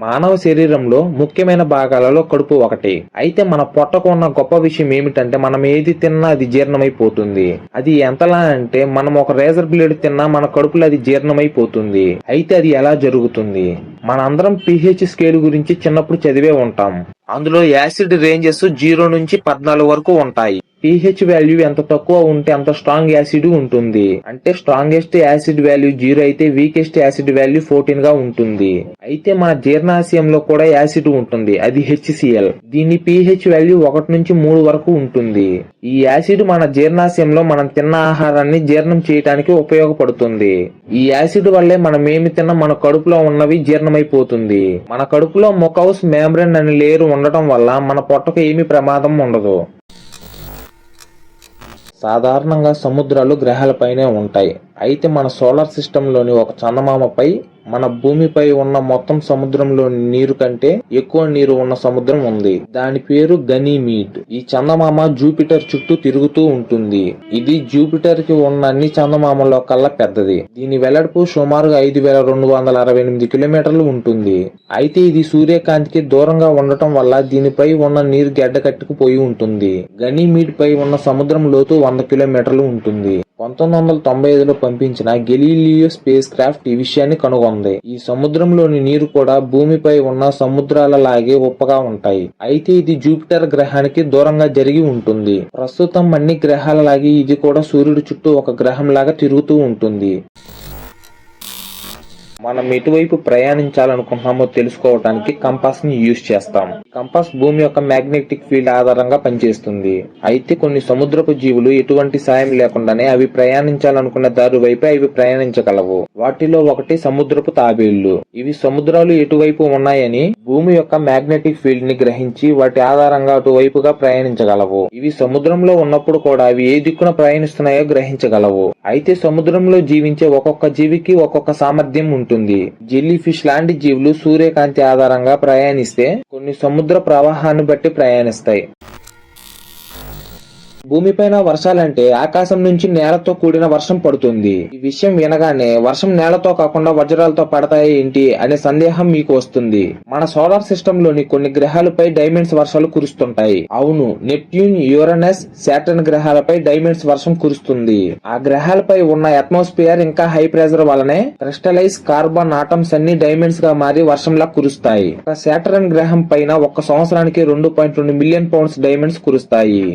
మానవ శరీరంలో ముఖ్యమైన భాగాలలో కడుపు ఒకటి. అయితే మన పొట్టకు ఉన్న గొప్ప విషయం ఏమిటంటే మనం ఏది తిన్నా అది జీర్ణమైపోతుంది. అది ఎంతలా అంటే మనం ఒక రేజర్ బ్లేడ్ తిన్నా మన కడుపులో అది జీర్ణమైపోతుంది. అయితే అది ఎలా జరుగుతుంది? మనందరం పిహెచ్ స్కేల్ గురించి చిన్నప్పుడు చదివే ఉంటాం. అందులో యాసిడ్ రేంజెస్ జీరో నుంచి పద్నాలుగు వరకు ఉంటాయి. పిహెచ్ వాల్యూ ఎంత తక్కువ ఉంటే అంత స్ట్రాంగ్ యాసిడ్ ఉంటుంది. అంటే స్ట్రాంగెస్ట్ యాసిడ్ వాల్యూ జీరో అయితే వీకెస్ట్ యాసిడ్ వాల్యూ ఫోర్టీన్గా ఉంటుంది. అయితే మన జీర్ణాశయంలో కూడా యాసిడ్ ఉంటుంది. అది హెచ్సిఎల్. దీని పిహెచ్ వాల్యూ ఒకటి నుంచి మూడు వరకు ఉంటుంది. ఈ యాసిడ్ మన జీర్ణాశయంలో మనం తిన్న ఆహారాన్ని జీర్ణం చేయడానికి ఉపయోగపడుతుంది. ఈ యాసిడ్ వల్లే మనం ఏమి తిన్నా మన కడుపులో ఉన్నవి జీర్ణమైపోతుంది మన కడుపులో మొకౌస్ మేమ్బ్రెన్ అనే లేరు ఉండటం వల్ల మన పొట్టకు ఏమి ప్రమాదం ఉండదు. సాధారణంగా సముద్రాలు గ్రహాలపైనే ఉంటాయి. అయితే మన సోలార్ సిస్టంలోని ఒక చందమామపై మన భూమిపై ఉన్న మొత్తం సముద్రంలోని నీరు కంటే ఎక్కువ నీరు ఉన్న సముద్రం ఉంది. దాని పేరు గనీమీడ్ ఈ చందమామ జూపిటర్ చుట్టూ తిరుగుతూ ఉంటుంది. ఇది జూపిటర్కి ఉన్న అన్ని చందమామల్లో కల్లా పెద్దది. దీని వెడల్పు సుమారుగా ఐదు వేల రెండు వందల అరవై ఎనిమిది కిలోమీటర్లు ఉంటుంది. అయితే ఇది సూర్యకాంతికి దూరంగా ఉండటం వల్ల దీనిపై ఉన్న నీరు గడ్డ కట్టుకుపోయి ఉంటుంది. గనీమీడ్ పై ఉన్న సముద్రం లోతు వంద కిలోమీటర్లు ఉంటుంది. పంతొమ్మిది వందల తొంభై ఐదులో పంపించిన గెలీలియో స్పేస్ క్రాఫ్ట్ ఈ విషయాన్ని కనుగొంది. ఈ సముద్రంలోని నీరు కూడా భూమిపై ఉన్న సముద్రాల లాగే ఉప్పగా ఉంటాయి. అయితే ఇది జూపిటర్ గ్రహానికి దూరంగా జరిగి ఉంటుంది. ప్రస్తుతం అన్ని గ్రహాల లాగే ఇది కూడా సూర్యుడి చుట్టూ ఒక గ్రహం లాగా తిరుగుతూ ఉంటుంది. మనం ఎటువైపు ప్రయాణించాలనుకుంటున్నామో తెలుసుకోవడానికి కంపాస్ని యూజ్ చేస్తాం. కంపాస్ భూమి యొక్క మ్యాగ్నెటిక్ ఫీల్డ్ ఆధారంగా పనిచేస్తుంది. అయితే కొన్ని సముద్రపు జీవులు ఎటువంటి సాయం లేకుండానే అవి ప్రయాణించాలనుకున్న దారి వైపే అవి ప్రయాణించగలవు. వాటిలో ఒకటి సముద్రపు తాబేళ్ళు. ఇవి సముద్రాలు ఎటువైపు ఉన్నాయని భూమి యొక్క మ్యాగ్నెటిక్ ఫీల్డ్ని గ్రహించి వాటి ఆధారంగా అటువైపుగా ప్రయాణించగలవు. ఇవి సముద్రంలో ఉన్నప్పుడు కూడా అవి ఏ దిక్కున ప్రయాణిస్తున్నాయో గ్రహించగలవు. అయితే సముద్రంలో జీవించే ఒక్కొక్క జీవికి ఒక్కొక్క సామర్థ్యం ఉంటుంది. జెల్లీ ఫిష్ లాంటి జీవులు సూర్యకాంతి ఆధారంగా ప్రయాణిస్తే కొన్ని సముద్ర ప్రవాహాన్ని బట్టి ప్రయాణిస్తాయి. భూమిపైన వర్షాలంటే ఆకాశం నుంచి నేలతో కూడిన వర్షం పడుతుంది. ఈ విషయం వినగానే వర్షం నేలతో కాకుండా వజ్రాలతో పడతాయి ఏంటి అనే సందేహం మీకు వస్తుంది. మన సోలార్ సిస్టమ్లోని కొన్ని గ్రహాలపై డైమండ్స్ వర్షాలు కురుస్తుంటాయి. అవును నెప్ట్యూన్ యూరనస్ సాటర్న్ గ్రహాలపై డైమండ్స్ వర్షం కురుస్తుంది. ఆ గ్రహాలపై ఉన్న అట్మాస్ఫియర్ ఇంకా హై ప్రెజర్ వలనే క్రిస్టలైజ్ కార్బన్ ఆటమ్స్ అన్ని డైమండ్స్గా మారి వర్షంలా కురుస్తాయి. ఒక సాటర్న్ గ్రహం పైన ఒక్క సంవత్సరానికి రెండు పాయింట్ రెండు మిలియన్ పౌండ్స్ డైమండ్స్ కురుస్తాయి.